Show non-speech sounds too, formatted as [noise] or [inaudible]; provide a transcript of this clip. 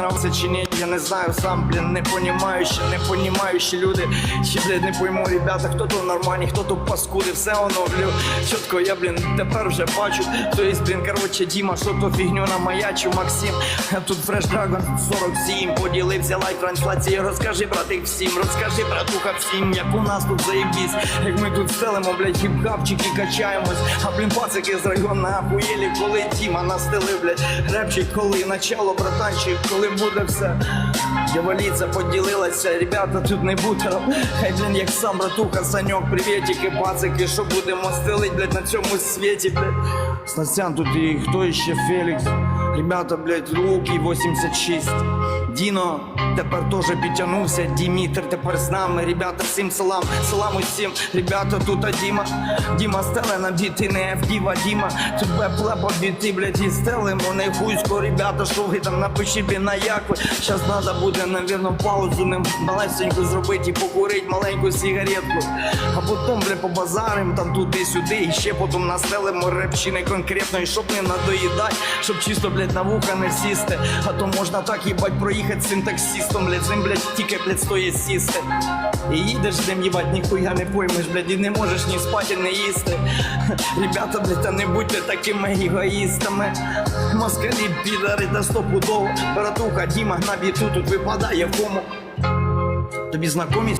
нравиться чи ні, я не знаю сам, блін, не понімаю, ще не понімаю, ще люди, ще, блін, не пойму, ребята, хто то нормальні, хто то паскуди, все воно, блін, чітко, я, блін, тепер вже бачу, то є, блін, короче, Діма, що то фігню намаячив, Максим, тут Фреш Драгон 47, поділився лайк трансляції, розкажи, братик, всім, розкажи, братуха, всім, як у нас тут заєбісь, як ми тут стелимо, блядь, хіп-хапчики качаємось, а, блін, пацики з району ахуєлі, коли Діма настелив, блядь, репчик, коли начало, братанчик, коли буде все. Дяволіця поділилася, ребята, тут не буде. Хай, блін, як сам братуха, Саньок, привітики, пацики, що будемо стелить, блядь, на цьому світі, блядь. Стасян тут і хто ще Фелікс. Ребята, блядь, руки 86. Діно тепер теж підтягнувся. Дімітр тепер з нами. Ребята, всім салам, салам усім. Ребята, тут Діма. Діма стеле на біти, не Діва, Діма. Тебе плепа біти, блядь, і стелимо не хуйсько. Ребята, ви там напишіть, блін, на як ви. Щас надо буде, навірно, паузу не малесеньку зробити і покурить маленьку сигаретку. А потім, бля, побазарим там туди-сюди. І ще потім настелимо репчини конкретної, щоб не надоїдать, щоб чисто, блядь, на вуха не сісти. А то можна так їбать проїхати з цим таксістом, блядь, цим, блядь, тільки, блядь, стоїть сісти. І їдеш з ним, їбать, ніхуя не поймеш, блядь, і не можеш ні спати, ні їсти. [laughs] Ребята, блядь, та не будьте такими егоїстами. Москалі, підари, та стопудово. Братуха, Діма, на біту тут випадає в кому. Тобі знакомі